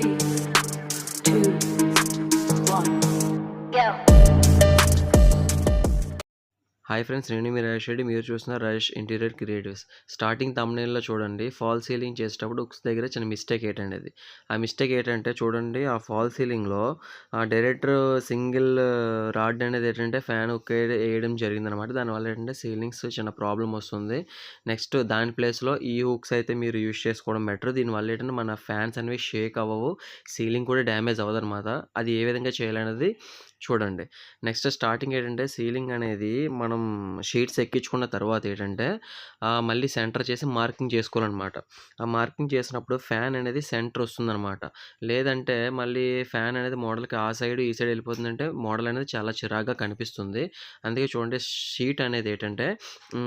free. Hi friends నేను మీ రాజేష్ రెడ్డి. మీరు చూస్తున్న రాజేష్ ఇంటీరియర్ క్రియేటివ్స్ స్టార్టింగ్ తమ్నేల్లో చూడండి. ఫాల్ సీలింగ్ చేసేటప్పుడు ఉక్స్ దగ్గర చిన్న మిస్టేక్ ఏంటండి అది? ఆ మిస్టేక్ ఏంటంటే చూడండి ఆ ఫాల్ సీలింగ్లో ఆ డైరెక్టర్ సింగిల్ రాడ్ అనేది ఏంటంటే ఫ్యాన్ ఉక్ వేయడం జరిగిందనమాట దానివల్ల ఏంటంటే సీలింగ్స్ చిన్న ప్రాబ్లం వస్తుంది. నెక్స్ట్ దాని ప్లేస్లో ఈ హుక్స్ అయితే మీరు యూజ్ చేసుకోవడం బెటర్ దీనివల్ల ఏంటంటే మన ఫ్యాన్స్ అనేవి షేక్ అవ్వవు. సీలింగ్ కూడా డ్యామేజ్ అవ్వదు అనమాట అది ఏ విధంగా చేయాలనేది చూడండి. నెక్స్ట్ స్టార్టింగ్ ఏంటంటే సీలింగ్ అనేది మనం షీట్స్ ఎక్కించుకున్న తర్వాత ఏంటంటే మళ్ళీ సెంటర్ చేసి మార్కింగ్ చేసుకోవాలన్నమాట. ఆ మార్కింగ్ చేసినప్పుడు ఫ్యాన్ అనేది సెంటర్ వస్తుందన్నమాట. లేదంటే మళ్ళీ ఫ్యాన్ అనేది మోడల్కి ఆ సైడ్ ఈ సైడ్ వెళ్ళిపోతుందంటే మోడల్ అనేది చాలా చిరాగ్గా కనిపిస్తుంది. అందుకే చూడండి షీట్ అనేది ఏంటంటే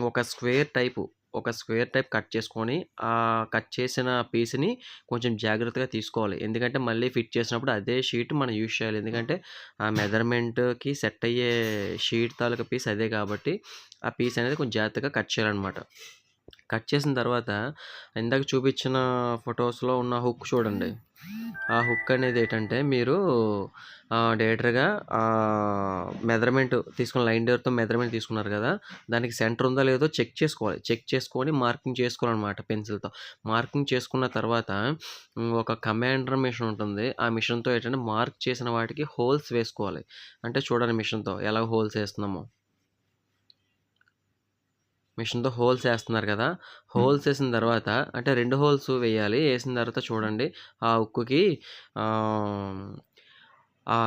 ఒక స్క్వేర్ టైపు ఒక స్క్వేర్ టైప్ కట్ చేసుకొని ఆ కట్ చేసిన పీస్ని కొంచెం జాగ్రత్తగా తీసుకోవాలి. ఎందుకంటే మళ్ళీ ఫిట్ చేసినప్పుడు అదే షీట్ మనం యూజ్ చేయాలి. ఎందుకంటే ఆ మెజర్మెంట్కి సెట్ అయ్యే షీట్ తాలూకా పీస్ అదే కాబట్టి ఆ పీస్ అనేది కొంచెం జాగ్రత్తగా కట్ చేయాలన్నమాట. కట్ చేసిన తర్వాత ఇందాక చూపించిన ఫొటోస్లో ఉన్న హుక్ చూడండి. ఆ హుక్ అనేది ఏంటంటే మీరు డైరెక్టర్గా మెజర్మెంట్ తీసుకున్న లైన్ డేర్తో మెజర్మెంట్ తీసుకున్నారు కదా దానికి సెంటర్ ఉందో లేదో చెక్ చేసుకోవాలి. చెక్ చేసుకొని మార్కింగ్ చేసుకోవాలన్నమాట పెన్సిల్తో. మార్కింగ్ చేసుకున్న తర్వాత ఒక కమాండర్ మిషన్ ఉంటుంది. ఆ మిషన్తో ఏంటంటే మార్క్ చేసిన వాటికి హోల్స్ వేసుకోవాలి. అంటే చూడండి మిషన్తో ఎలా హోల్స్ వేస్తున్నామో. మిషన్తో హోల్స్ వేస్తున్నారు కదా! హోల్స్ వేసిన తర్వాత అంటే రెండు హోల్స్ వేయాలి. వేసిన తర్వాత చూడండి ఆ ఉక్కుకి ఆ,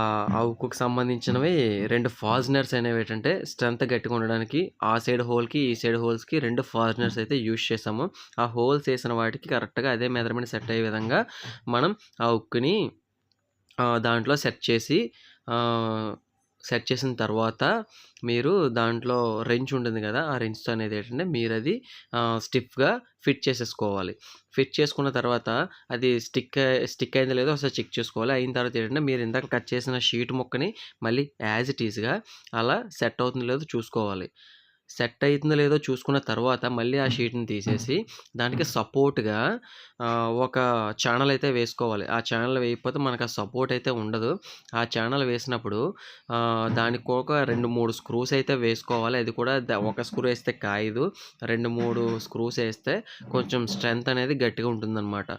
ఉక్కుకి సంబంధించినవి రెండు ఫాజనర్స్ అనేవి ఏంటంటే స్ట్రెంత్ గట్టిగా ఉండడానికి ఆ సైడ్ హోల్కి ఈ సైడ్ హోల్స్కి రెండు ఫాజనర్స్ అయితే యూజ్ చేసాము ఆ హోల్స్ వేసిన వాటికి కరెక్ట్గా అదే మెజర్మెంట్ సెట్ అయ్యే విధంగా మనం ఆ ఉక్కుని దాంట్లో సెట్ చేసి సెట్ చేసిన తర్వాత మీరు దాంట్లో రెంచ్ ఉంటుంది కదా ఆ రెంచ్తో అనేది ఏంటంటే మీరు అది స్టిఫ్గా ఫిట్ చేసేసుకోవాలి. ఫిట్ చేసుకున్న తర్వాత అది స్టిక్ స్టిక్ అయిందో లేదో ఒకసారి చెక్ చేసుకోవాలి. అయిన తర్వాత ఏంటంటే మీరు ఇందాక కట్ చేసిన షీట్ ముక్కని మళ్ళీ యాజ్ ఇట్ ఈస్గా అలా సెట్ అవుతుందో లేదో చూసుకోవాలి. సెట్ అవుతుందో లేదో చూసుకున్న తర్వాత మళ్ళీ ఆ షీట్ని తీసేసి దానికి సపోర్ట్గా ఒక ఛానల్ అయితే వేసుకోవాలి. ఆ ఛానల్ వేయకపోతే మనకు ఆ సపోర్ట్ అయితే ఉండదు. ఆ ఛానల్ వేసినప్పుడు దానికి ఒక రెండు మూడు స్క్రూస్ అయితే వేసుకోవాలి. అది కూడా ఒక స్క్రూ వేస్తే కాయదు. రెండు మూడు స్క్రూస్ వేస్తే కొంచెం స్ట్రెంత్ అనేది గట్టిగా ఉంటుందన్నమాట.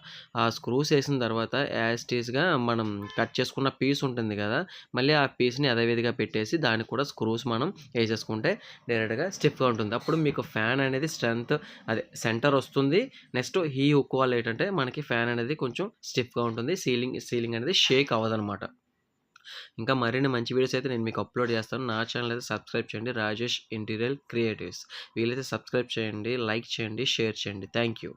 ఆ స్క్రూస్ వేసిన తర్వాత యాజ్టీస్గా మనం కట్ చేసుకున్న పీస్ ఉంటుంది కదా మళ్ళీ ఆ పీస్ని అదేవిధిగా పెట్టేసి దానికి కూడా స్క్రూస్ మనం వేసేసుకుంటే డైరెక్ట్గా స్టిఫ్గా ఉంటుంది. అప్పుడు మీకు ఫ్యాన్ అనేది స్ట్రెంగ్త్ అదే సెంటర్ వస్తుంది. నెక్స్ట్ హీ హుక్ వల్ల ఏంటంటే మనకి ఫ్యాన్ అనేది కొంచెం స్టిఫ్గా ఉంటుంది. సీలింగ్ సీలింగ్ అనేది షేక్ అవ్వదన్నమాట. ఇంకా మరిన్ని మంచి వీడియోస్ అయితే నేను మీకు అప్లోడ్ చేస్తాను. నా ఛానల్ అయితే సబ్స్క్రైబ్ చేయండి. Rajesh interior creatives. వీలైతే సబ్స్క్రైబ్ చేయండి లైక్ చేయండి షేర్ చేయండి. Thank you